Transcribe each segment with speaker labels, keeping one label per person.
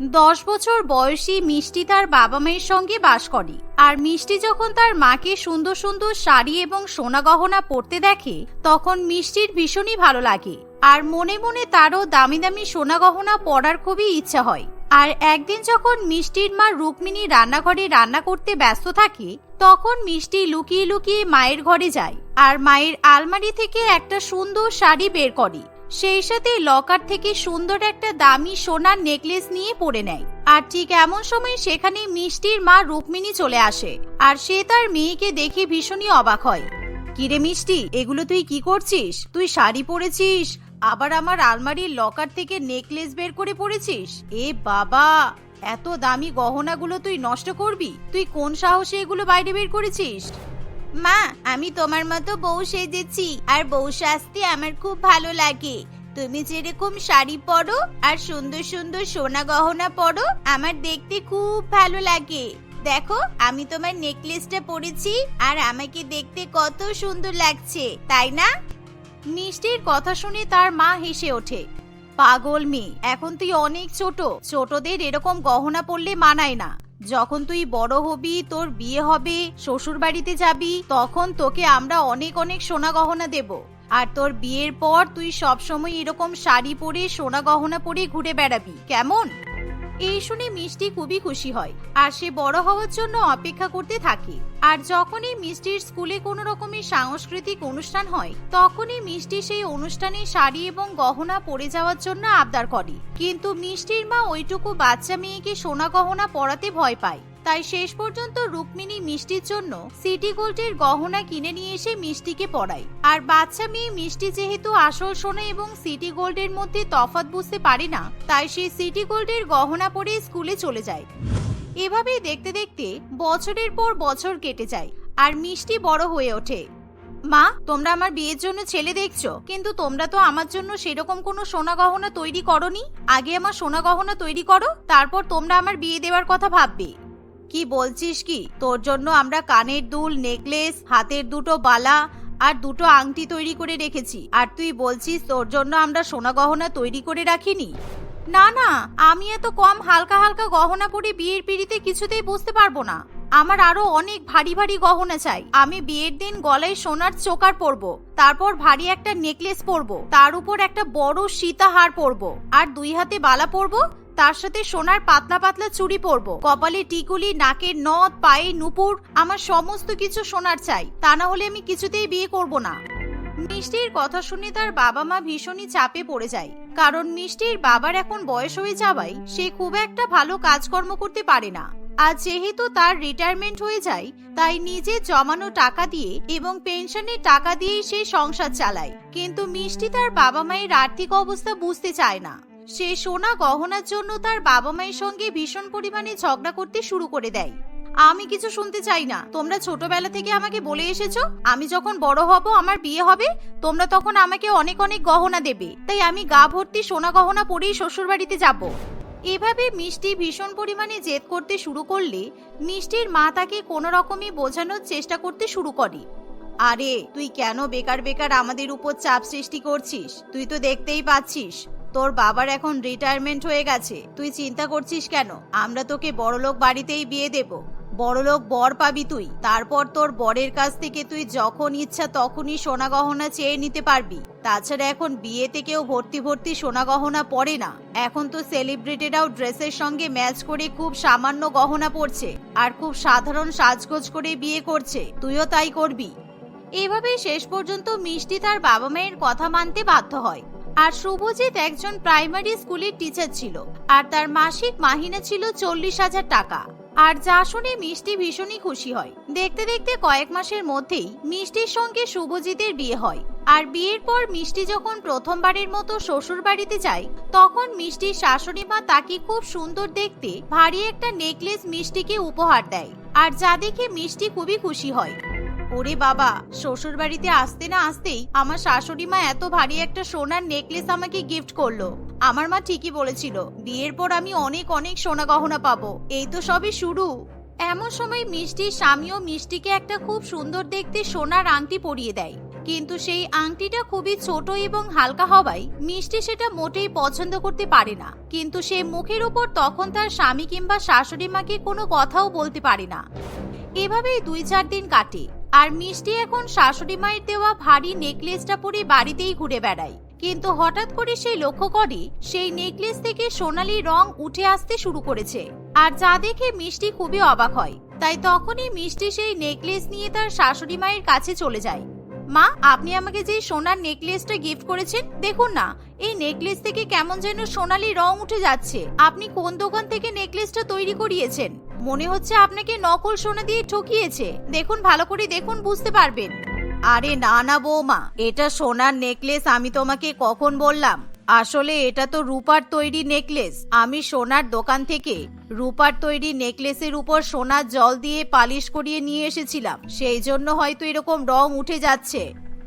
Speaker 1: দশ বছর বয়সী মিষ্টি তার বাবা মায়ের সঙ্গে বাস করে। আর মিষ্টি যখন তার মাকে সুন্দর সুন্দর শাড়ি এবং সোনা গহনা পরতে দেখে, তখন মিষ্টির ভীষণই ভালো লাগে। আর মনে মনে তারও দামি দামি সোনা গহনা পরার খুবই ইচ্ছা হয়। আর একদিন যখন মিষ্টির মা রুক্মিণী রান্নাঘরে রান্না করতে ব্যস্ত থাকে, তখন মিষ্টি লুকিয়ে লুকিয়ে মায়ের ঘরে যায়। আর মায়ের আলমারি থেকে একটা সুন্দর শাড়ি বের করে। সেই সাথে লকার থেকে সুন্দর একটা দামি সোনার নেকলেস নিয়ে পরে নেয়। আর ঠিক এমন সময় সেখানে মিষ্টির মা রুক্মিণী চলে আসে, আর সে তার মেয়েকে দেখে ভীষণই অবাক হয়। কিরে মিষ্টি, এগুলো তুই কি করছিস? তুই শাড়ি পরেছিস? আবার আমার আলমারির লকার থেকে নেকলেস বের করে পরেছিস? এ বাবা, এত দামি গহনাগুলো তুই নষ্ট করবি? তুই কোন সাহসে এগুলো বাইরে বের করেছিস? মা, আমি তোমার মতো বউ সেজেছি, আর বউ সাজতে আমার খুব ভালো লাগে। তুমি যেরকম শাড়ি পরো, আর সুন্দর সুন্দর সোনা গহনা পরো, আমার দেখতে খুব ভালো লাগে। দেখো, আমি তোমার নেকলেসটা পরেছি, আর আমাকে দেখতে কত সুন্দর লাগছে, তাই না? মিষ্টির কথা শুনে তার মা হেসে ওঠে। পাগল মেয়ে, এখন তুই অনেক ছোট, ছোটদের এরকম গহনা পরলে মানায় না। যখন তুই বড় হবি, তোর বিয়ে হবে শ্বশুর বাড়িতে যাবি, তখন তোকে আমরা অনেক অনেক সোনা গহনা দেব। আর তোর বিয়ের পর তুই সবসময় এরকম শাড়ি পরে সোনা গহনা পরে ঘুরে বেড়াবি। কেমন? এই শুনে মিষ্টি খুবই খুশি হয়, আর সে বড় হওয়ার জন্য অপেক্ষা করতে থাকে। আর যখনই মিষ্টির স্কুলে কোনো রকমের সাংস্কৃতিক অনুষ্ঠান হয়, তখনই মিষ্টি সেই অনুষ্ঠানে শাড়ি এবং গহনা পরে যাওয়ার জন্য আবদার করে। কিন্তু মিষ্টির মা ওইটুকু বাচ্চা মেয়েকে সোনা গহনা পরাতে ভয় পায়। তাই শেষ পর্যন্ত রুক্মিণী মিষ্টির জন্য সিটি গোল্ডের গহনা কিনে নিয়ে এসে মিষ্টিকে পরায় আর বাচ্চা মেয়ে মিষ্টি যেহেতু আসল সোনা এবং সিটি গোল্ডের মধ্যে তফাৎ বুঝতে পারে না, তাই সে সিটি গোল্ডের গহনা পরে স্কুলে চলে যায়। এভাবেই দেখতে দেখতে বছরের পর বছর কেটে যায় আর মিষ্টি বড় হয়ে ওঠে। মা, তোমরা আমার বিয়ের জন্য ছেলে দেখছ, কিন্তু তোমরা তো আমার জন্য সেরকম কোনো সোনা গহনা তৈরি করনি? আগে আমার সোনা গহনা তৈরি করো, তারপর তোমরা আমার বিয়ে দেওয়ার কথা ভাববে। কি বলছিস কি? তোর জন্য আমরা কানের দুল, নেকলেস, হাতের দুটো বালা আর দুটো আংটি তৈরি করে রেখেছি। আর তুই বলছিস তোর জন্য আমরা সোনা গহনা তৈরি করে রাখিনি? না না, আমি এত কম হালকা হালকা গহনা পরে বিয়ের পিড়িতে কিছুতেই বুঝতে পারব না। আমার আরও অনেক ভারী ভারী গহনা চাই। আমি বিয়ের দিন গলায় সোনার চোকার পরবো, তারপর ভারী একটা নেকলেস পরব, তার উপর একটা বড় সীতাহার পরব, আর দুই হাতে বালা পরবো, তার সাথে সোনার পাতলা পাতলা চুড়ি পরব। কপালে টিকুলি, নাকের নথ, পায়ে নুপুর, আমার সমস্ত কিছু সোনার চাই। তা না হলে আমি কিছুতেই বিয়ে করব না। মিষ্টির কথা শুনে তার বাবা মা ভীষণই চাপে পড়ে যায়। কারণ মিষ্টির বাবার এখন বয়স হয়ে যাওয়ায় সে খুব একটা ভালো কাজকর্ম করতে পারে না। আর যেহেতু তার রিটায়ারমেন্ট হয়ে যায়, তাই নিজে জমানো টাকা দিয়ে এবং পেনশনের টাকা দিয়েই সে সংসার চালায়। কিন্তু মিষ্টি তার বাবা মায়ের আর্থিক অবস্থা বুঝতে চায় না। সে সোনা গহনার জন্য তার বাবা মায়ের সঙ্গে ভীষণ পরিমাণে ঝগড়া করতে শুরু করে দেয়। আমি কিছু শুনতে চাই না। তোমরা ছোটবেলা থেকে আমাকে বলে এসেছ, আমি যখন বড় হব, আমার বিয়ে হবে, তোমরা তখন আমাকে অনেক অনেক গহনা দেবে। তাই আমি গা ভর্তি সোনা গহনা পরেই শ্বশুর বাড়িতে যাব। এভাবে মিষ্টি ভীষণ পরিমাণে জেদ করতে শুরু করলে মিষ্টির মা তাকে কোনো রকমই বোঝানোর চেষ্টা করতে শুরু করে। আরে, তুই কেন বেকার বেকার আমাদের উপর চাপ সৃষ্টি করছিস? তুই তো দেখতেই পাচ্ছিস, তোর বাবার এখন রিটায়ারমেন্ট হয়ে গেছে। তুই চিন্তা করছিস কেন? আমরা তোকে বড়লোক বাড়িতেই বিয়ে দেব। বড়লোক বর পাবি তুই। তারপর তোর বরের কাছ থেকে তুই যখন ইচ্ছা তখনই সোনা গহনা চেয়ে নিতে পারবি। তাছাড়া এখন বিয়েতে কেউ ভর্তি ভর্তি সোনা গহনা পরে না। এখন তো সেলিব্রিটিরাও ড্রেসের সঙ্গে ম্যাচ করে খুব সামান্য গহনা পরছে আর খুব সাধারণ সাজগোজ করে বিয়ে করছে। তুইও তাই করবি। এভাবেই শেষ পর্যন্ত মিষ্টি তার বাবা মায়ের কথা মানতে বাধ্য হয়। আর শুভজিৎ একজন প্রাইমারি স্কুলের টিচার ছিল। আর তার মাসিক মাহিনা ছিল চল্লিশ হাজার টাকা। আর যা শুনে মিষ্টি ভীষণই খুশি হয়। দেখতে দেখতে কয়েক মাসের মধ্যেই মিষ্টির সঙ্গে শুভজিতের বিয়ে হয়। আর বিয়ের পর মিষ্টি যখন প্রথমবারের মতো শ্বশুর বাড়িতে যায়, তখন মিষ্টির শাশুড়ি মা তাকে খুব সুন্দর দেখতে ভারী একটা নেকলেস মিষ্টিকে উপহার দেয়। আর যা দেখে মিষ্টি খুবই খুশি হয়। ওরে বাবা শ্বশুর বাড়িতে আসতে না আসতেই আমার শাশুড়ি মা এত ভারী একটা সোনার নেকলেস আমাকে গিফট করল। আমার মা ঠিকই বলেছিল, বিয়ের পর আমি অনেক অনেক সোনা গহনা পাবো। এই তো সবে শুরু। এমন সময় মিষ্টির স্বামীও মিষ্টিকে একটা খুব সুন্দর দেখতে সোনার আংটি পরিয়ে দেয়। কিন্তু সেই আংটিটা খুবই ছোট এবং হালকা হওয়ায় মিষ্টি সেটা মোটেই পছন্দ করতে পারে না। কিন্তু সে মুখের উপর তখন তার স্বামী কিংবা শাশুড়ি মাকে কোনো কথাও বলতে পারে না। এভাবেই দুই চার দিন কাটে। আর মিষ্টি এখন শাশুড়ি মায়ের দেওয়া ভারী নেকলেসটা পরে বাড়িতেই ঘুরে বেড়ায়। কিন্তু হঠাৎ করে সেই লক্ষ্য করে সেই নেকলেস থেকে সোনালি রং উঠে আসতে শুরু করেছে। আর যা দেখে মিষ্টি খুবই অবাক হয়। তাই তখনই মিষ্টি সেই নেকলেস নিয়ে তার শাশুড়ি মায়ের কাছে চলে যায়। মা, আপনি আমাকে যে সোনার নেকলেসটা গিফট করেছেন, দেখুন না, এই নেকলেস থেকে কেমন যেন সোনালি রং উঠে যাচ্ছে। আপনি কোন দোকান থেকে নেকলেসটা তৈরি করিয়েছেন? মনে হচ্ছে আপনাকে নকল সোনা দিয়ে ঠকিয়েছে। দেখুন, ভালো করে দেখুন, বুঝতে পারবেন। আরে না না বৌমা, এটা সোনার নেকলেস আমি তোমাকে কখন বললাম? আসলে এটা তো রূপার তৈরি নেকলেস। আমি সোনার দোকান থেকে রূপার তৈরি নেকলেসের উপর সোনার জল দিয়ে পালিশ করিয়ে নিয়ে এসেছিলাম। সেই জন্য হয়তো এরকম রং উঠে যাচ্ছে।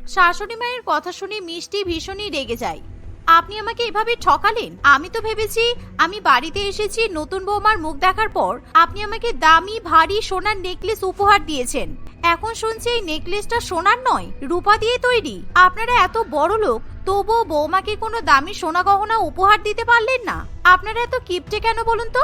Speaker 1: শাশুড়ি মায়ের কথা শুনে মিষ্টি ভীষণই রেগে যায়। আপনি আমাকে এভাবে ঠকালেন? আমি তো ভেবেছি আমি বাড়িতে এসেছি নতুন বৌমার মুখ দেখার পর আপনি আমাকে দামি, ভারী সোনার নেকলেস উপহার দিয়েছেন। এখন শুনছি এই নেকলেসটা সোনার নয়, রূপা দিয়ে তৈরি। আপনারা এত বড় লোক, তবুও বৌমাকে কোনো দামি সোনা গহনা উপহার দিতে পারলেন না। আপনারা এত কিপটে কেন বলুন তো?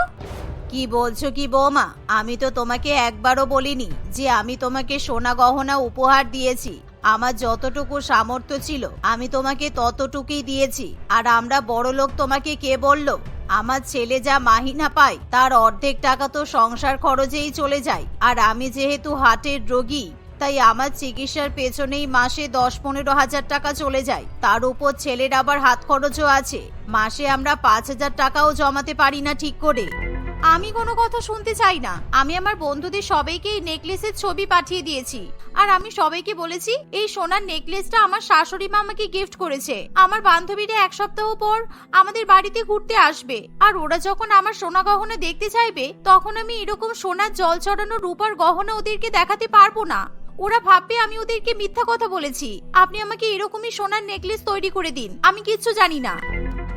Speaker 1: কি বলছো কি বৌমা? আমি তো তোমাকে একবারও বলিনি যে আমি তোমাকে সোনা গহনা উপহার দিয়েছি। আমার যতটুকু সামর্থ্য ছিল, আমি তোমাকে ততটুকুই দিয়েছি। আর আমরা বড় লোক তোমাকে কে বলল? আমার ছেলে যা মাহিনা পায়, তার অর্ধেক টাকা তো সংসার খরচেই চলে যায়। আর আমি যেহেতু হার্টের রোগী, তাই আমার চিকিৎসার পেছনেই মাসে দশ পনেরো হাজার টাকা চলে যায়। তার উপর ছেলের আবার হাত খরচও আছে। মাসে আমরা পাঁচ হাজার টাকাও জমাতে পারি না ঠিক করে। আমি কোনো কথা শুনতে চাই না। আমি আমার বন্ধুদের সবাইকে এই নেকলেসের ছবি পাঠিয়ে দিয়েছি। আর আমি সবাইকে বলেছি, এই সোনার নেকলেসটা আমার শাশুড়ি মা আমাকে গিফট করেছে। আমার বান্ধবীরা এক সপ্তাহ পর আমাদের বাড়িতে ঘুরতে আসবে। আর ওরা যখন আমার সোনা গহনা দেখতে চাইবে, তখন আমি এরকম সোনার জল চড়ানো রূপার গহনা ওদেরকে দেখাতে পারব না। ওরা ভাববে আমি ওদেরকে মিথ্যা কথা বলেছি। আপনি আমাকে এরকমই সোনার নেকলেস তৈরি করে দিন। আমি কিচ্ছু জানি না।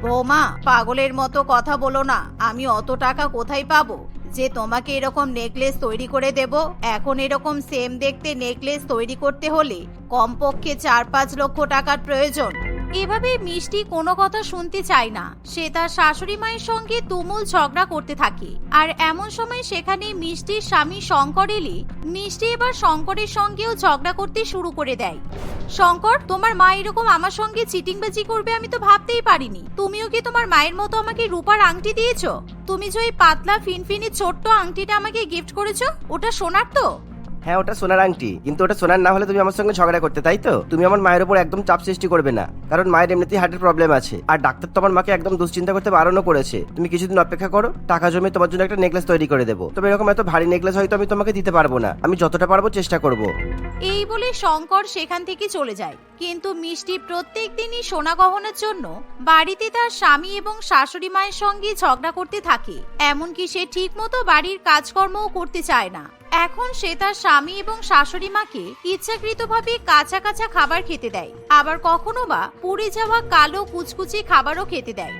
Speaker 1: বৌমা, পাগলের মতো কথা বলো না। আমি অত টাকা কোথায় পাবো? যে তোমাকে এরকম নেকলেস তৈরি করে দেব, এখন এরকম সেম দেখতে নেকলেস তৈরি করতে হলে কমপক্ষে চার পাঁচ লক্ষ টাকার প্রয়োজন। এভাবে মিষ্টি কোনো কথা শুনতে চায় না। সে তার শাশুড়ি মায়ের সঙ্গে তুমুল ঝগড়া করতে থাকে। আর এমন সময় সেখানে মিষ্টির স্বামী শঙ্কর এলে, মিষ্টি এবার শঙ্করের সঙ্গেও ঝগড়া করতে শুরু করে দেয়। শঙ্কর, তোমার মা এরকম আমার সঙ্গে চিটিংবাজি করবে আমি তো ভাবতেই পারিনি। তুমিও কি তোমার মায়ের মতো আমাকে রূপার আংটি দিয়েছ? তুমি যে ওই পাতলা ফিনফিনি ছোট্ট আংটিটা আমাকে গিফট করেছ, ওটা সোনার তো?
Speaker 2: হ্যাঁ ওটা সোনার আংটি। কিন্তু ওটা সোনার না হলে তুমি আমার সঙ্গে ঝগড়া করতে, তাই তো? তুমি আমার মায়ের উপর একদম চাপ সৃষ্টি করবে না। কারণ মায়ের এমনিতেই হার্টের প্রবলেম আছে। আর ডাক্তার তো আমার মাকে একদম দুশ্চিন্তা করতে বারণও করেছে। তুমি কিছুদিন অপেক্ষা করো, টাকা জমে তোমার জন্য একটা নেকলেস তৈরি করে দেবো। তবে এরকম এত ভারী নেকলেস হয়তো আমি তোমাকে দিতে পারব না। আমি যতটা পারব চেষ্টা করব।
Speaker 1: এই বলে শঙ্কর সেখান থেকে চলে যায়। কিন্তু মিষ্টি প্রত্যেক দিনই সোনা গহনার জন্য বাড়িতে তার স্বামী এবং শাশুড়ি মায়ের সঙ্গে ঝগড়া করতে থাকে। এমনকি সে ঠিকমতো বাড়ির কাজকর্মও করতে চায় না। এখন সে তার স্বামী এবং শাশুড়ি মাকে ইচ্ছাকৃতভাবে কাঁচা কাঁচা খাবার খেতে দেয়। আবার কখনো বা পুড়ে যাওয়া কালো কুচকুচি খাবারও খেতে দেয়।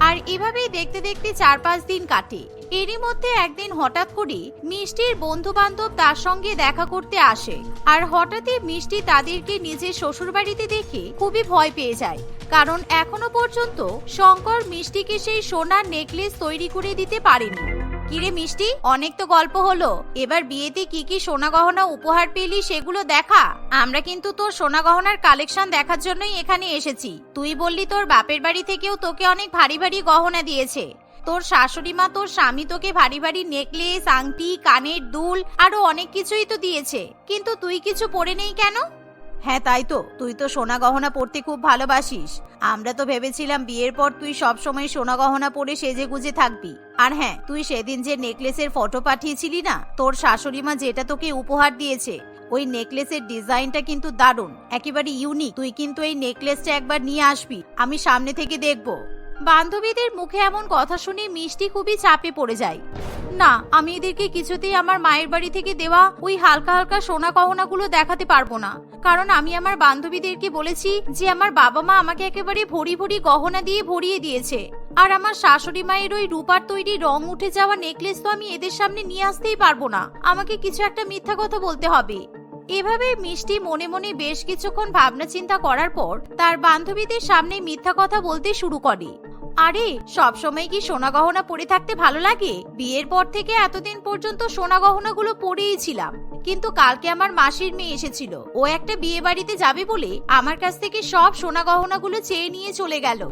Speaker 1: আর এভাবেই দেখতে দেখতে চার পাঁচ দিন কাটে। এরই মধ্যে একদিন হঠাৎ করে মিষ্টির বন্ধু বান্ধব তার সঙ্গে দেখা করতে আসে। আর হঠাৎই মিষ্টি তাদেরকে নিজের শ্বশুর বাড়িতে দেখে খুবই ভয় পেয়ে যায়। কারণ এখনও পর্যন্ত শঙ্কর মিষ্টিকে সেই সোনার নেকলেস তৈরি করে দিতে পারেনি। কিরে মিষ্টি, অনেক তো গল্প হলো। এবার বিয়েতে কি কি সোনা গহনা উপহার পেলি সেগুলো দেখা। আমরা কিন্তু তোর সোনা গহনার কালেকশন দেখার জন্যই এখানে এসেছি। তুই বললি তোর বাপের বাড়ি থেকেও তোকে অনেক ভারী ভারী গহনা দিয়েছে। তোর শাশুড়ি মা, তোর স্বামী তোকে ভারী ভারী নেকলেস, আংটি, কানের দুল, আরও অনেক কিছুই তো দিয়েছে। কিন্তু তুই কিছু পরে নেই কেন? হ্যাঁ তাই তো। তুই তো সোনা গহনা পরতে খুব ভালোবাসিস। আমরা তো ভেবেছিলাম বিয়ের পর তুই সব সময় সোনা গহনা পরে সেজে গুজে থাকবি। আর হ্যাঁ তুই সেদিন যে নেকলেসের ফটো পাঠিয়েছিলি না, তোর শাশুড়ি মা যেটা তোকে উপহার দিয়েছে, ওই নেকলেসের ডিজাইনটা কিন্তু দারুণ। একেবারে ইউনিক তুই কিন্তু এই নেকলেসটা একবার নিয়ে আসবি। আমি সামনে থেকে দেখব। বান্ধবীদের মুখে এমন কথা শুনে মিষ্টি খুবই চাপে পড়ে যায়। না, আমি এদেরকে কিছুতেই আমার মায়ের বাড়ি থেকে দেওয়া ওই হালকা হালকা সোনা গহনাগুলো দেখাতে পারব না। কারণ আমি আমার বান্ধবীদেরকে বলেছি যে আমার বাবা মা আমাকে একেবারে ভরি ভরি গহনা দিয়ে ভরিয়ে দিয়েছে। আর আমার শাশুড়ি মায়ের ওই রূপার তৈরি রং উঠে যাওয়া নেকলেস তো আমি এদের সামনে নিয়ে আসতেই পারব না। আমাকে কিছু একটা মিথ্যা কথা বলতে হবে। এভাবে মিষ্টি মনে মনে বেশ কিছুক্ষণ ভাবনা চিন্তা করার পর তার বান্ধবীদের সামনে মিথ্যা কথা বলতে শুরু করে। আরে, সব সময় কি সোনা গহনা পরে থাকতে ভালো লাগে? বিয়ের পর থেকে এতদিন পর্যন্ত সোনা গহনাগুলো পরেই ছিলাম। কিন্তু কালকে আমার মাসির মেয়ে এসেছিল। ও একটা বিয়ে বাড়িতে যাবে বলে আমার কাছ থেকে সব সোনা গহনাগুলো চেয়ে নিয়ে চলে গেল।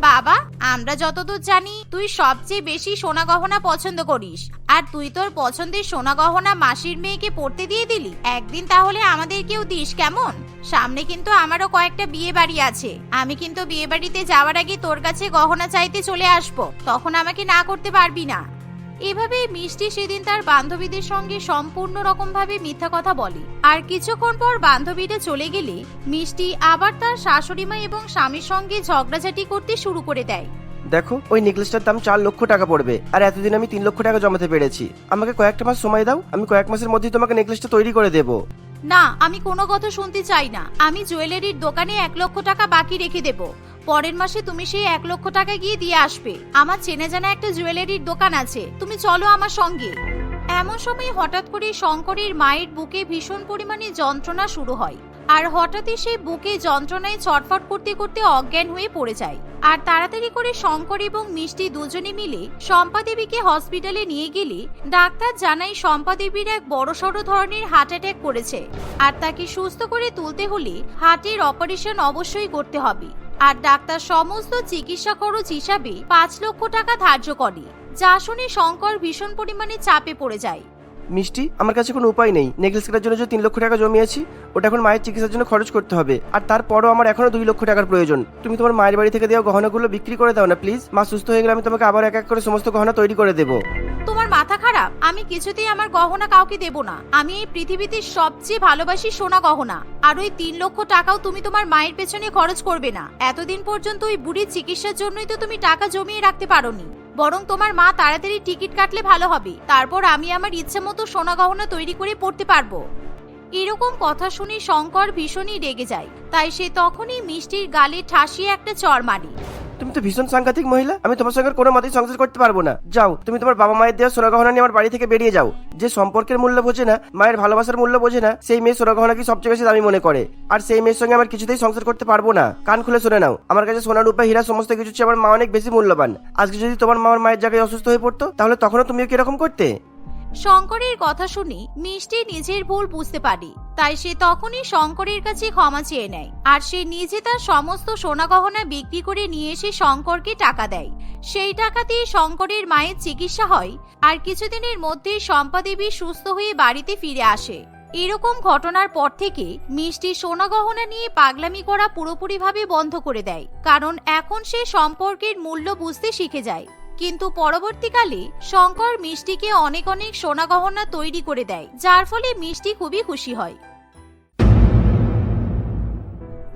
Speaker 1: বাবা, আমরা যতদূর জানি, তুই সবচেয়ে বেশি সোনা গহনা পছন্দ করিস। আর তুই তোর পছন্দের সোনা গহনা মাসির মেয়েকে পড়তে দিয়ে দিলি? একদিন তাহলে আমাদেরকেও দিস কেমন? সামনে কিন্তু আমারও কয়েকটা বিয়ে বাড়ি আছে। আমি কিন্তু বিয়ে বাড়িতে যাওয়ার আগে তোর কাছে গহনা চাইতে চলে আসব। তখন আমাকে না করতে পারবি না। এভাবে মিষ্টি সেদিন তার বান্ধবীদের সঙ্গে সম্পূর্ণ রকম ভাবে মিথ্যা কথা বলে। আর কিছুক্ষণ পর বান্ধবীরা চলে গেলে মিষ্টি আবার তার শাশুড়ি মা এবং স্বামীর সঙ্গে ঝগড়াঝাটি করতে শুরু করে দেয়।
Speaker 2: দেখো, ওই নেকলেসটার দাম চার লক্ষ টাকা পড়বে। আর এতদিন আমি তিন লক্ষ টাকা জমাতে পেরেছি। আমাকে কয়েকটা মাস সময় দাও, আমি কয়েক মাসের মধ্যেই তোমাকে নেকলেসটা তৈরি করে দেবো।
Speaker 1: না, আমি কোনো কথা শুনতে চাই না। আমি জুয়েলারির দোকানে এক লক্ষ টাকা বাকি রেখে দেব। পরের মাসে তুমি সেই এক লক্ষ টাকা গিয়ে দিয়ে আসবে। আমার চেনে জানা একটা জুয়েলারির দোকান আছে। তুমি চলো আমার সঙ্গে। এমন সময় হঠাৎ করে শঙ্করের মায়ের বুকে ভীষণ পরিমাণে যন্ত্রণা শুরু হয়। আর হঠাৎই সেই বুকে যন্ত্রণায় ছটফট করতে করতে অজ্ঞান হয়ে পড়ে যায়। আর তাড়াতাড়ি করে শঙ্কর এবং মিষ্টি দুজনে মিলে শম্পা দেবীকে হসপিটালে নিয়ে গেলে ডাক্তার জানায় শম্পা দেবীর এক বড়সড় ধরনের হার্ট অ্যাটাক করেছে। আর তাকে সুস্থ করে তুলতে হলে হার্টের অপারেশন অবশ্যই করতে হবে। আর ডাক্তার সমস্ত চিকিৎসা খরচ হিসাবে পাঁচ লক্ষ টাকা ধার্য করে। যা শুনে শঙ্কর ভীষণ পরিমাণে চাপে পড়ে যায়।
Speaker 2: মিষ্টি? আমার কাছে কোনো উপায় নেই। নেকলেস কেনার জন্য যে তিন লক্ষ টাকা জমিয়েছি, ওটা এখন মায়ের চিকিৎসার জন্য খরচ করতে হবে। আর তারপরও আমার এখনও দুই লক্ষ টাকার প্রয়োজন। তুমি তোমার মায়ের বাড়ি থেকে দেওয়া গহনাগুলো বিক্রি করে দাও না, প্লিজ। মা সুস্থ হয়ে গেলে আমি তোমাকে আবার এক এক করে সমস্ত গহনা তৈরি করে দেবো।
Speaker 1: তোমার মাথা খারাপ? আমি কিছুতেই আমার গহনা কাউকে দেব না। আমি এই পৃথিবীতে সবচেয়ে ভালোবাসি সোনা গহনা। আর ওই তিন লক্ষ টাকাও তুমি তোমার মায়ের পেছনে খরচ করবে না। এতদিন পর্যন্ত ওই বুড়ির চিকিৎসার জন্যই তো তুমি টাকা জমিয়ে রাখতে পারোনি। বরং তোমার মা তাড়াতাড়ি টিকিট কাটলে ভালো হবে। তারপর আমি আমার ইচ্ছে মতো সোনা গহনা তৈরি করে পড়তে পারব। এরকম কথা শুনে শঙ্কর ভীষণই রেগে যায়। তাই সে তখনই মিষ্টির গালে ঠাসিয়ে একটা চর মারে।
Speaker 2: তুমি তো ভীষণ সাংঘাতিক মহিলা। আমি তোমার সঙ্গে কোনো মতেই সংসার করতে পারব না। যাও, তুমি তোমার বাবা মায়ের দেওয়া সোনা গহনা নিয়ে আমার বাড়ি থেকে বেরিয়ে যাও। যে সম্পর্কের মূল্য বোঝে না, মায়ের ভালোবাসার মূল্য বোঝে না, সেই মেয়ে সোনা গহনাকে সবচেয়ে বেশি দামি মনে করে? আর সেই মেয়ের সঙ্গে আমার কিছুতেই সংসার করতে পারব না। কান খুলে শুনে নাও, আমার কাছে সোনা, রূপা, হীরা সমস্ত কিছু আমার মা অনেক বেশি মূল্যবান। আজকে যদি তোমার মা আমার মায়ের জায়গায় অসুস্থ হয়ে পড়তো, তাহলে তখনও তুমিও কীরকম করতে?
Speaker 1: শঙ্করের কথা শুনে মিষ্টি নিজের ভুল বুঝতে পারে তাই সে তখনই শঙ্করের কাছে ক্ষমা চেয়ে নেয়। আর সে নিজে তার সমস্ত সোনা গহনা বিক্রি করে নিয়ে এসে শঙ্করকে টাকা দেয়। সেই টাকা দিয়ে শঙ্করের মায়ের চিকিৎসা হয় আর কিছুদিনের মধ্যেই শম্পা দেবী সুস্থ হয়ে বাড়িতে ফিরে আসে। এরকম ঘটনার পর থেকে মিষ্টি সোনা গহনা নিয়ে পাগলামি করা পুরোপুরিভাবে বন্ধ করে দেয়। কারণ এখন সে সম্পর্কের মূল্য বুঝতে শিখে যায়। কিন্তু পরবর্তীকালে শঙ্কর মিষ্টিকে অনেক অনেক সোনা গহনা তৈরি করে দেয়, যার ফলে মিষ্টি খুবই খুশি হয়।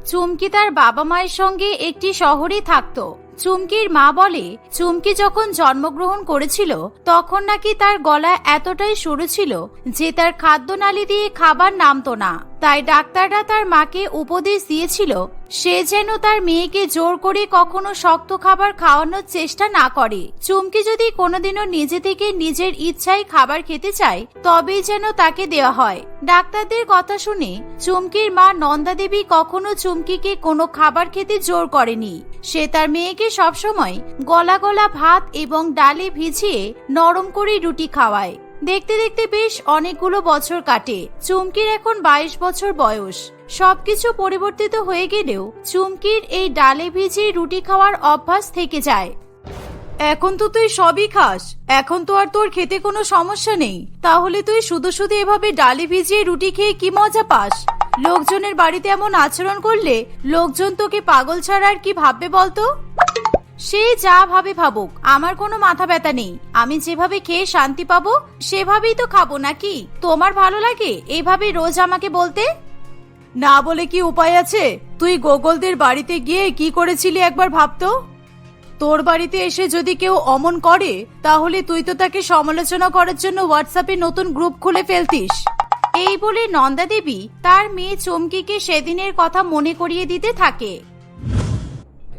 Speaker 1: চুমকি তার বাবা মায়ের সঙ্গে একটি শহরে থাকতো। চুমকির মা বলে, চুমকি যখন জন্মগ্রহণ করেছিল, তখন নাকি তার গলা এতটাই সরু ছিল যে তার খাদ্যনালী দিয়ে খাবার নামতো না। তাই ডাক্তাররা তার মাকে উপদেশ দিয়েছিল, সে যেন তার মেয়েকে জোর করে কখনো শক্ত খাবার খাওয়ানোর চেষ্টা না করে। চুমকি যদি কোনোদিনও নিজে থেকে নিজের ইচ্ছায় খাবার খেতে চায়, তবেই যেন তাকে দেওয়া হয়। ডাক্তারদের কথা শুনে চুমকির মা নন্দা দেবী কখনো চুমকিকে কোনো খাবার খেতে জোর করেনি। সে তার মেয়েকে সবসময় গলা গলা ভাত এবং ডালে ভিজিয়ে নরম করে রুটি খাওয়ায়। দেখতে দেখতে বেশ অনেকগুলো বছর কাটে। চুমকির এখন বাইশ বছর বয়স। সবকিছু পরিবর্তিত হয়ে গেলেও চুমকির এই ডালে ভিজিয়ে রুটি খাওয়ার অভ্যাস থেকে যায়। এখন তো তুই সবই খাস। এখন তো আর তোর খেতে কোনো সমস্যা নেই। তাহলে তুই শুধু শুধু এভাবে ডালে ভিজিয়ে রুটি খেয়ে কি মজা পাস? লোকজনের বাড়িতে এমন আচরণ করলে লোকজন তোকে পাগল ছাড়া আর কি ভাববে বলতো? সে যা ভাবে ভাবুক আমার কোনো মাথা ব্যথা নেই। আমি যেভাবে খেয়ে শান্তি পাবো সেভাবেই তো খাব নাকি? তোমার ভালো লাগে এভাবে রোজ আমাকে বলতে? না বলে কি উপায় আছে? তুই গোগলদের বাড়িতে গিয়ে কি করেছিলি একবার ভাবতো? তোর বাড়িতে এসে যদি কেউ অমন করে তাহলে তুই তো তাকে সমালোচনা করার জন্য হোয়াটসঅ্যাপে নতুন গ্রুপ খুলে ফেলতিস। এই বলে নন্দা দেবী তার মেয়ে চমকিকে সেদিনের কথা মনে করিয়ে দিতে থাকে।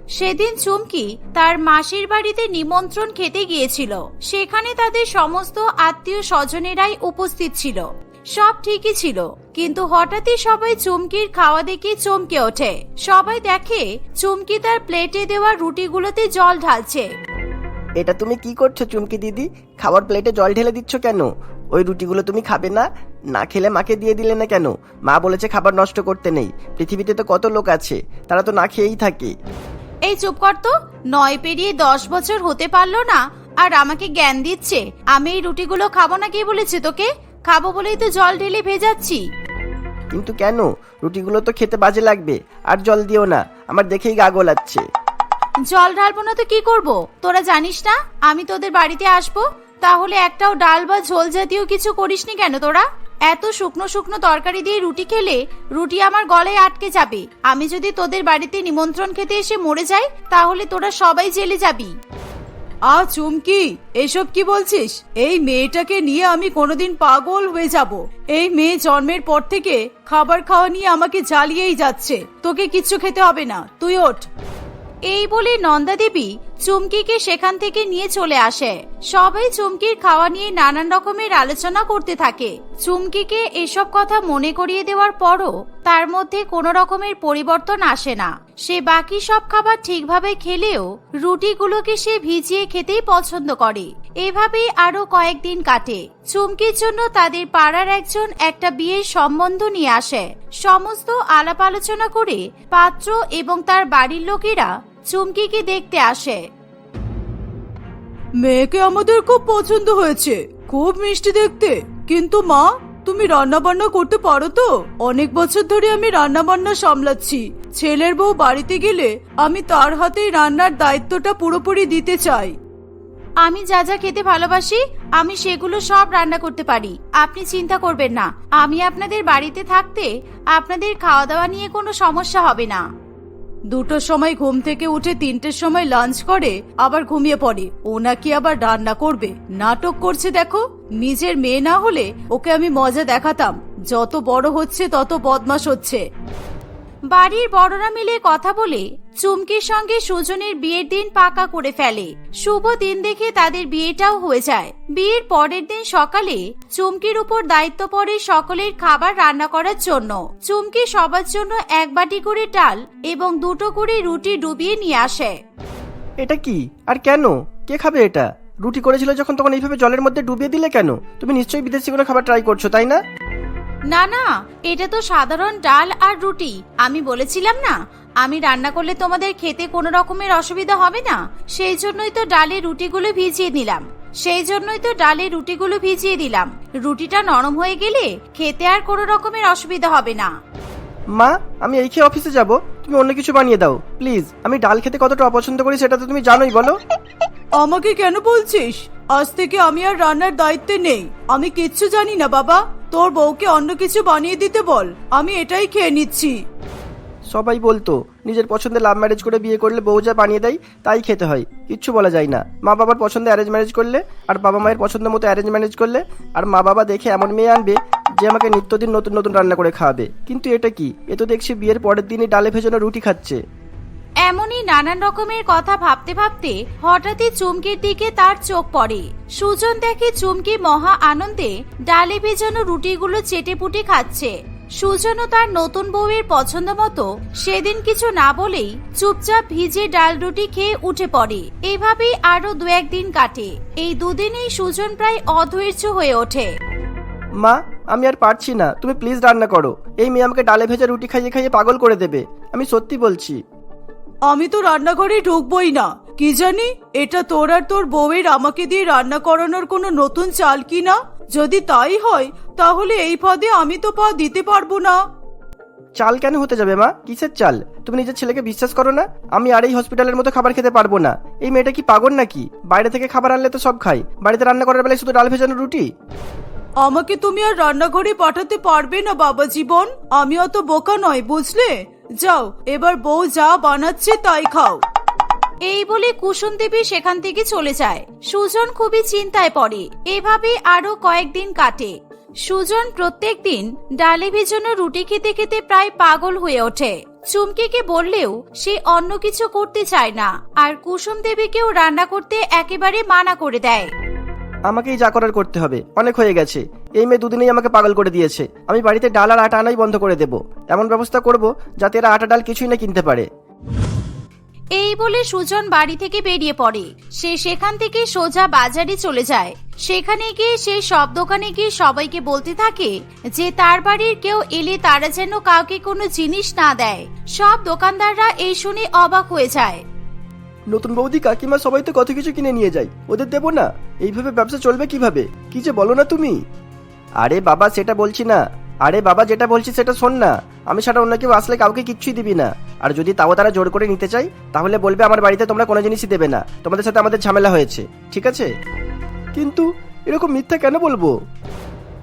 Speaker 1: সেদিন চুমকি তার মাসির বাড়িতে নিমন্ত্রণ খেতে গিয়েছিল। সেখানে তাদের সমস্ত আত্মীয় স্বজনেরাই উপস্থিত ছিল। সব ঠিকই ছিল, কিন্তু হঠাৎই সবাই চুমকির খাওয়া দেখে চমকে ওঠে। সবাই দেখে চুমকি তার প্লেটে দেওয়া রুটিগুলোতে জল ঢালছে।
Speaker 2: এটা তুমি কি করছ চুমকি দিদি? খাবার প্লেটে জল ঢেলে দিচ্ছ কেন? ওই রুটিগুলো তুমি খাবে না? না খেলে মাকে দিয়ে দিলে না কেন? মা বলেছে খাবার নষ্ট করতে নেই। পৃথিবীতে তো কত লোক আছে, তারা তো না খেয়েই থাকে।
Speaker 1: এই চুপ কর তো। নয় পেরিয়ে দশ বছর হতে পারল না আর আমাকে জ্ঞান দিচ্ছে। আমি এই রুটিগুলো খাব না কে বলেছে তোকে? খাব বলেই তো জল ঢেলে ভেজাচ্ছি।
Speaker 2: কিন্তু কেন? রুটিগুলো তো খেতে বাজে লাগবে আর জল দিও না আমার দেখেই গা গোলাচ্ছে।
Speaker 1: জল ঢালবো না তো কি করব? তোরা জানিস না? আমি তোদের বাড়িতে আসব তাহলে একটাও ডাল বা ঝোল জাতীয় কিছু করিসনি কেন তোরা? এত শুকনো শুকনো তরকারি দিয়ে রুটি খেলে রুটি আমার গলায় আটকে যাবে। আমি যদি তোদের বাড়িতে নিমন্ত্রণ খেতে এসে মরে যাই, তাহলে তোরা সবাই জেলে যাবি।
Speaker 3: আ, চুমকি, এসব কি বলছিস? এই মেয়েটাকে নিয়ে আমি কোনোদিন পাগল হয়ে যাব। এই মেয়ে জন্মের পর থেকে খাবার খাওয়া নিয়ে আমাকে জ্বালিয়েই যাচ্ছে। তোকে কিচ্ছু খেতে হবে না। তুই ওঠ।
Speaker 1: এই বলে নন্দা দেবী চুমকিকে সেখান থেকে নিয়ে চলে আসে। সবাই চুমকির খাওয়া নিয়ে নানান রকমের আলোচনা করতে থাকে। চুমকিকে এসব কথা মনে করিয়ে দেওয়ার পরও তার মধ্যে কোনো রকমের পরিবর্তন আসে না। সে বাকি সব খাবার ঠিকভাবে খেলেও রুটিগুলোকে সে ভিজিয়ে খেতেই পছন্দ করে। এভাবেই আরও কয়েকদিন কাটে। চুমকির জন্য তাদের পাড়ার একজন একটা বিয়ের সম্বন্ধ নিয়ে আসে। সমস্ত আলাপ আলোচনা করে পাত্র এবং তার বাড়ির লোকেরা চুমকিকে দেখতে আসে।
Speaker 3: মেয়েকে আমাদের খুব পছন্দ হয়েছে খুব মিষ্টি দেখতে। কিন্তু মা তুমি রান্না বান্না করতে পারো তো? অনেক বছর ধরে আমি রান্না বান্না সামলাচ্ছি। ছেলের বউ বাড়িতে গেলে আমি তার হাতেই রান্নার দায়িত্বটা পুরোপুরি দিতে চাই।
Speaker 1: আমি যা যা খেতে ভালোবাসি আমি সেগুলো সব রান্না করতে পারি। আপনি চিন্তা করবেন না। আমি আপনাদের বাড়িতে থাকতে আপনাদের খাওয়া দাওয়া নিয়ে কোনো সমস্যা হবে না।
Speaker 3: দুটোর সময় ঘুম থেকে উঠে তিনটের সময় লাঞ্চ করে, আবার ঘুমিয়ে পড়ে। ও নাকি আবার রান্না করবে। নাটক করছে দেখো। নিজের মেয়ে না হলে ওকে আমি মজা দেখাতাম। যত বড় হচ্ছে তত বদমাস হচ্ছে।
Speaker 1: বাড়ির বড়রা মিলে কথা বলে চুমকির সঙ্গে সুজনের বিয়ের দিন পাকা করে ফেলে। শুভ দিন দেখে তাদের বিয়েটাও হয়ে যায়। বিয়ের পরের দিন সকালে চুমকির উপর দায়িত্ব পড়ে সকলের খাবার রান্না করার জন্য। চুমকি সবার জন্য এক বাটি করে ডাল এবং দুটো করে রুটি ডুবিয়ে নিয়ে আসে।
Speaker 2: এটা কি? আর কেন? কে খাবে এটা? রুটি করেছিল যখন তখন এইভাবে জলের মধ্যে ডুবিয়ে দিলে কেন? তুমি নিশ্চয়ই বিদেশি কোনো খাবার ট্রাই করছ তাই না?
Speaker 1: না না এটা তো সাধারণ ডাল আর রুটি। আমি বলেছিলাম না আমি রান্না করলে তোমাদের খেতে কোনো রকমের অসুবিধা হবে না। সেই জন্যই তো ডালে রুটিগুলো ভিজিয়ে দিলাম সেই জন্যই তো ডালে রুটিগুলো ভিজিয়ে দিলাম। রুটিটা নরম হয়ে গেলে খেতে আর কোনো রকমের অসুবিধা হবে না।
Speaker 2: মা আমি এই খেয়ে অফিসে যাব। তুমি অন্য কিছু বানিয়ে দাও। প্লিজ আমি ডাল খেতে কতটা অপছন্দ করি সেটা তো তুমি জানোই বলো।
Speaker 3: আমাকে কেন বলছিস? আজ থেকে আমি আর রান্নার দায়িত্বে নেই। আমি কিচ্ছু জানি না বাবা। তোর বউকে অন্য কিছু বানিয়ে দিতে বল। আমি এটাই খেয়ে নিচ্ছি।
Speaker 2: সবাই বলতো, নিজের পছন্দে লাভ ম্যারেজ করে বিয়ে করলে বউ যা বানিয়ে দেয় তাই খেতে হয়। কিচ্ছু বলা যায় না। মা বাবার পছন্দে অ্যারেঞ্জ ম্যারেজ করলে আর বাবা মায়ের পছন্দ মতো অ্যারেঞ্জ ম্যারেজ করলে আর মা বাবা দেখে এমন মেয়ে আনবে যে আমাকে নিত্যদিন নতুন নতুন রান্না করে খাওয়াবে। কিন্তু এটা কি? এ তো দেখছি বিয়ের পরের দিনই ডালে ভেজানো রুটি খাচ্ছে।
Speaker 1: এমনই নানান রকমের কথা ভাবতে ভাবতে হঠাৎই চুমকির দিকে তার চোখ পড়ে। সুজন দেখে চুমকি মহা আনন্দে ডালে ভেজানো রুটিগুলো চেটেপুটে খাচ্ছে। সুজনও তার নতুন বউয়ের পছন্দ মতো সেদিন কিছু না বলেই চুপচাপ ভিজে ডাল রুটি খেয়ে উঠে পড়ে। এভাবেই আরও দু একদিন কাটে। এই দুদিনেই সুজন প্রায় অধৈর্য হয়ে ওঠে।
Speaker 2: মা আমি আর পারছি না। তুমি প্লিজ রান্না করো। এই মেয়ে আমাকে ডালে ভেজা রুটি খাইয়ে খাইয়ে পাগল করে দেবে। আমি সত্যি বলছি।
Speaker 3: আমি তো রান্নাঘরে ঢুকবই না। কি জানি এটা তোর আর তোর বউয়ের আমাকে দিয়ে রান্না করানোর কোনো নতুন চাল কি না যদি তাই হয় তাহলে এই পদে আমি তো পা দিতে পারব না।
Speaker 2: চাল কেন হতে যাবে মা? কিসের চাল? তুমি নিজের ছেলেকে বিশ্বাস করো না? আমি আর এই হসপিটালের মতো খাবার খেতে পারব না। এই মেয়েটা কি পাগল নাকি? বাইরে থেকে খাবার আনলে তো সব খাই বাড়িতে রান্না করার বেলায় শুধু ডাল ভেজানো রুটি?
Speaker 3: আমাকে তুমি আর রান্নাঘরে পাঠাতে পারবে না বাবা জীবন। আমি অত বোকা নয় বুঝলে? যাও এবার বউ যা বানাচ্ছে তাই খাও।
Speaker 1: এই বলে কুসুম দেবী সেখান থেকে চলে যায়। সুজন খুবই চিন্তায় পড়ে। এভাবে আরও কয়েকদিন কাটে। সুজন প্রত্যেকদিন ডালে ভেজানো রুটি খেতে খেতে প্রায় পাগল হয়ে ওঠে। চুমকিকে বললেও সে অন্য কিছু করতে চায় না, আর কুসুম দেবীকেও রান্না করতে একেবারে মানা করে দেয়।
Speaker 2: আমাকেই যা করার করতে হবে, অনেক হয়ে গেছে। এই মেয়ে দুদিনেই আমাকে পাগল করে দিয়েছে। আমি বাড়িতে ডাল আর আটা আনাই বন্ধ করে দেব। এমন ব্যবস্থা করব যাতে এরা আটা ডাল কিছুই না কিনতে পারে।
Speaker 1: এই বলে সুজন বাড়ি থেকে বেরিয়ে পড়ে। সে সেখান থেকে সোজা বাজারে চলে যায়। সেখানে গিয়ে সে সব দোকানে গিয়ে সবাইকে বলতে থাকে যে, তার বাড়ির কেউ এলে তারা যেন কাউকে কোনো জিনিস না দেয়। সব দোকানদাররা এই শুনে অবাক হয়ে যায়।
Speaker 2: নতুন বৌদি কাকিমা সবাই তো কত কিছু কিনে নিয়ে যায়। ওদের দেবো না। এইভাবে ব্যবসা চলবে কীভাবে? কি যে বলো না তুমি? আরে বাবা, সেটা বলছি না। আরে বাবা, যেটা বলছি সেটা শোন না। আমি সেটা অন্য কেউ আসলে কাউকে কিচ্ছুই দিবি না। আর যদি তাও তারা জোর করে নিতে চাই তাহলে বলবে আমার বাড়িতে তোমরা কোনো জিনিসই দেবে না। তোমাদের সাথে আমাদের ঝামেলা হয়েছে, ঠিক আছে? কিন্তু এরকম মিথ্যা কেন বলব?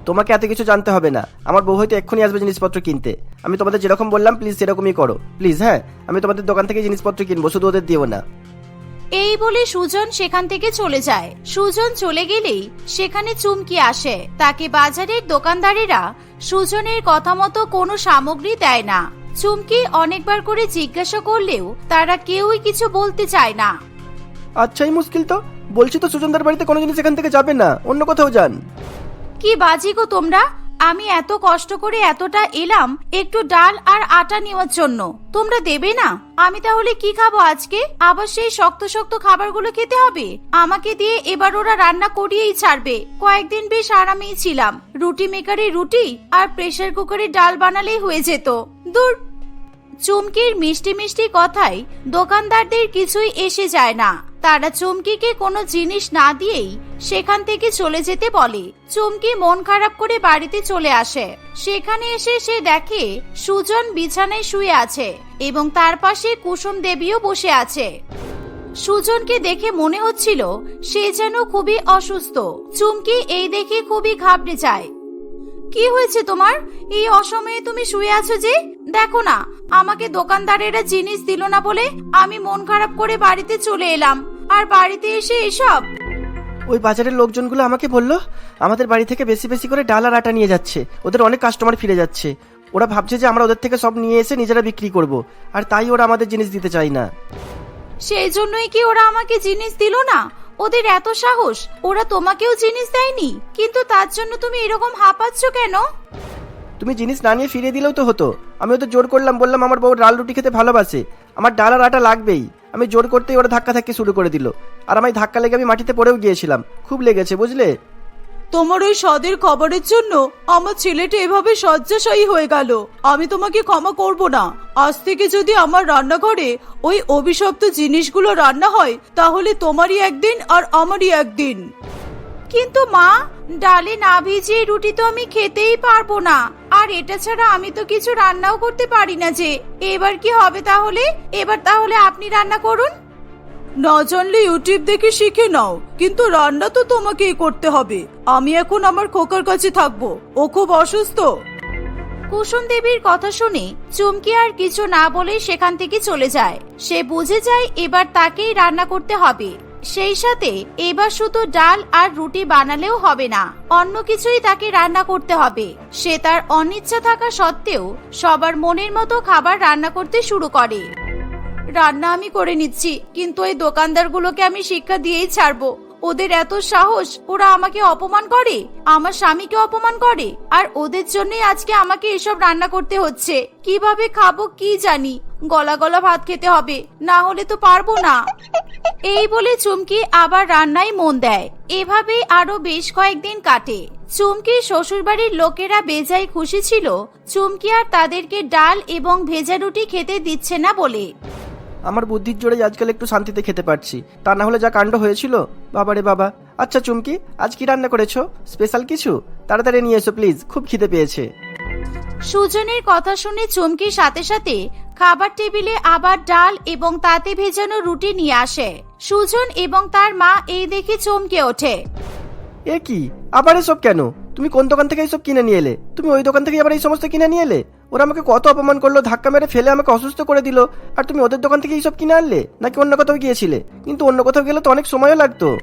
Speaker 2: তোমাকে এত কিছু জানতে হবে না। আমার বউ হয়তো এক্ষুনি আসবে জিনিসপত্র কিনতে। আমি তোমাদের যেরকম বললাম প্লিজ সেরকমই করো। প্লিজ হ্যাঁ? আমি তোমাদের দোকান থেকে জিনিসপত্র কিনবো, শুধু ওদের দিও না।
Speaker 1: এই বলে সুজন সেখান থেকে চলে যায়। সুজন চলে গেলেই সেখানে চুমকি আসে। তাকে বাজারের দোকানদারেরা সুজনের কথা মতো কোনো সামগ্রী দেয় না। চুমকি অনেকবার করে জিজ্ঞাসা করলেও তারা কেউই কিছু বলতে চায় না।
Speaker 2: আচ্ছাই মুশকিল তো। বলছি তো সুজনদার বাড়িতে কোনো জিনিস এখান থেকে যাবে না। অন্য কোথাও যান।
Speaker 1: কি বাজি গো তোমরা? আমি এত কষ্ট করে এতটা এলাম, একটু ডাল আর আটা নেওয়ার জন্য। তোমরা দেবে না? আমি তাহলে কি খাব আজকে? আবার সেই শক্ত শক্ত খাবারগুলো খেতে হবে? আমাকে দিয়ে এবার ওরা রান্না করিয়েই ছাড়বে। কয়েকদিন বেশ আরামেই ছিলাম। রুটি মেকারে রুটি আর প্রেশার কুকারে ডাল বানালেই হয়ে যেত। দূর। চুমকির মিষ্টি মিষ্টি কথায় দোকানদারদের কিছুই এসে যায় না। তারা চুমকিকে কোনো জিনিস না দিয়েই সেখান থেকে চলে যেতে বলে। চুমকি মন খারাপ করে বাড়িতে চলে আসে। সেখানে এসে সে দেখে সুজন বিছানায় শুয়ে আছে এবং তার পাশে কুসুম দেবীও বসে আছে। সুজনকে দেখে মনে হচ্ছিল সে যেন খুবই অসুস্থ। চুমকি এই দেখে খুবই ঘাবড়ে যায়। কি হয়েছে তোমার? এই অসময়ে তুমি শুয়ে আছো যে? দেখো না, আমাকে দোকানদারেরা জিনিস দিল না বলে আমি মন খারাপ করে বাড়িতে চলে এলাম। আর বাড়িতে এসে এসব?
Speaker 2: ওই বাজারের লোকজনগুলো আমাকে বলল আমাদের বাড়ি থেকে বেশি বেশি করে ডাল আর আটা নিয়ে যাচ্ছে। ওদের অনেক কাস্টমার ফিরে যাচ্ছে। ওরা ভাবছে যে আমরা ওদের থেকে সব নিয়ে এসে নিজেরা বিক্রি করব আর তাই ওরা আমাদের জিনিস দিতে চায় না।
Speaker 1: সেই জন্যই কি ওরা আমাকে জিনিস দিল না? ওদের এত সাহস ওরা তোমাকেও জিনিস দেয়নি? কিন্তু তার জন্য তুমি এরকম হাঁপাচ্ছ কেন?
Speaker 2: তুমি জিনিস না নিয়ে ফিরিয়ে দিলেও তো হতো। আমি ওদের জোর করলাম বললাম আমার বউ ডাল রুটি খেতে ভালোবাসে। আমার ডাল আর আটা লাগবেই। আমি জোর করতেই ওরা ধাক্কা থাকতে শুরু করে দিল। আর আমি ধাক্কা লেগে আমি মাটিতে পড়েও গিয়েছিলাম। খুব লেগেছে, বুঝলে?
Speaker 3: তোমার ওই সদের খবরের জন্য আমার ছেলেটি এভাবে শয্যাশায়ী হয়ে গেল। আমি তোমাকে ক্ষমা করব না। আজ থেকে যদি আমার রান্নাঘরে ওই অভিশপ্ত জিনিসগুলো রান্না হয়, তাহলে তোমারই একদিন আর আমারই একদিন।
Speaker 1: কিন্তু মা ডালে না ভিজিয়ে রুটি তো আমি খেতেই পারব না। আর এটা ছাড়া আমি তো কিছু রান্নাও করতে পারি না যে। এবার কি হবে তাহলে? এবার তাহলে আপনি রান্না করুন।
Speaker 3: না জানলে ইউটিউব দেখে শিখে নাও কিন্তু রান্না তো তোমাকেই করতে হবে। আমি এখন আমার খোকার কাছে থাকব ও খুব অসুস্থ।
Speaker 1: কুসুম দেবীর কথা শুনে চুমকি আর কিছু না বলে সেখান থেকে চলে যায়। সে বুঝে যায় এবার তাকেই রান্না করতে হবে। সেই সাথে এবার শুধু ডাল আর রুটি বানালেও হবে না, অন্য কিছুই তাকে রান্না করতে হবে। সে তার অনিচ্ছা থাকা সত্ত্বেও সবার মনের মতো খাবার রান্না করতে শুরু করে। রান্না আমি করে নিচ্ছি, কিন্তু ওই দোকানদারগুলোকে আমি শিক্ষা দিয়েই ছাড়বো। ওদের এত সাহস, ওরা আমাকে অপমান করে? আমার স্বামীকে অপমান করে? আর ওদের জন্যই আজকে আমাকে এসব রান্না করতে হচ্ছে। কীভাবে খাব কি জানি? গলা গলা ভাত খেতে হবে। না হলে তো পারব না। এই বলে চুমকি আবার রান্নায় মন দেয়। এভাবেই আরও বেশ কয়েকদিন কাটে। চুমকির শ্বশুরবাড়ির লোকেরা বেজায় খুশি ছিল। চুমকি আর তাদেরকে ডাল এবং ভেজা রুটি খেতে দিচ্ছে না বলে।
Speaker 2: আমার বুদ্ধির জোরে আজকাল একটু শান্তিতে খেতে পারছি। তা না হলে যা কাণ্ড হয়েছিল? বাবা রে বাবা। আচ্ছা চুমকি আজ কি রান্না করেছ? স্পেশাল কিছু? তাড়াতাড়ি নিয়ে এসো প্লিজ। খুব খিদে পেয়েছে।
Speaker 1: সুজনের কথা শুনে চমকির সাথে সাথে খাবার টেবিলে আবার ডাল এবং তাতে ভেজানো রুটি নিয়ে আসে। সুজন এবং তার মা এই দেখে চমকে ওঠে।
Speaker 2: এ কি? আবার এসব কেন? তুমি কোন দোকান থেকে এইসব কিনে নিয়ে এলে? তুমি ওই দোকান থেকে আবার এই সমস্ত কিনে নিয়ে এলে? ওরা আমাকে কত অপমান করল, ধাক্কা মেরে ফেলে আমাকে অসুস্থ করে দিল। আর তুমি ওদের দোকান থেকে এইসব কিনে আনলে? নাকি অন্য কোথাও গিয়েছিলে? কিন্তু অন্য কোথাও গেলে তো অনেক সময়ও লাগতো।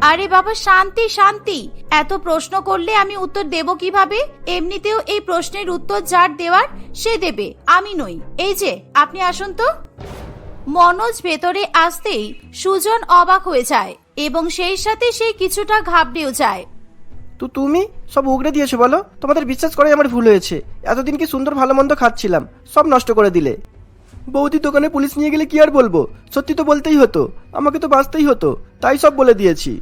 Speaker 1: আরে বাবা, শান্তি শান্তি। এত প্রশ্ন করলে আমি উত্তর দেব কীভাবে? এমনিতেও এই প্রশ্নের উত্তর যার দেওয়ার, সে দেবে। আমি নই। এই যে, আপনি আসুন তো। মনোজ ভেতরে আসতেই সুজন অবাক হয়ে যায় এবং সেই সাথে সে কিছুটা ঘাবড়েও যায়।
Speaker 2: তো তুমি সব উগড়ে দিয়েছ বলো? তোমাদের বিশ্বাস করাই আমার ভুল হয়েছে। এতদিন কি সুন্দর ভালো মন্দ খাচ্ছিলাম। সব নষ্ট করে দিলে। বৌদি দোকানে পুলিশ নিয়ে গেলে কি আর বলব? সত্যি তো বলতেই হতো। আমাকে তো বাঁচতেই হতো। তাই সব বলে দিয়েছি।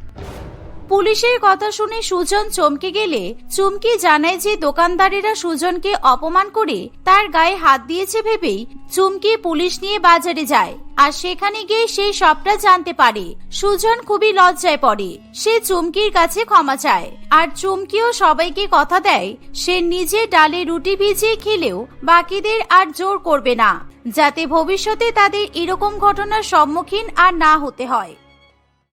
Speaker 1: পুলিশের কথা শুনে সুজন চমকে গেলে চুমকি জানায় যে দোকানদারেরা সুজনকে অপমান করে তার গায়ে হাত দিয়েছে ভেবেই চুমকি পুলিশ নিয়ে বাজারে যায়। আর সেখানে গিয়ে সে সবটা জানতে পারে। সুজন খুবই লজ্জায় পড়ে। সে চুমকির কাছে ক্ষমা চায়। আর চুমকিও সবাইকে কথা দেয়, সে নিজে ডালে রুটি ভিজিয়ে খেলেও বাকিদের আর জোর করবে না, যাতে ভবিষ্যতে তাদের এরকম ঘটনার সম্মুখীন আর না হতে হয়।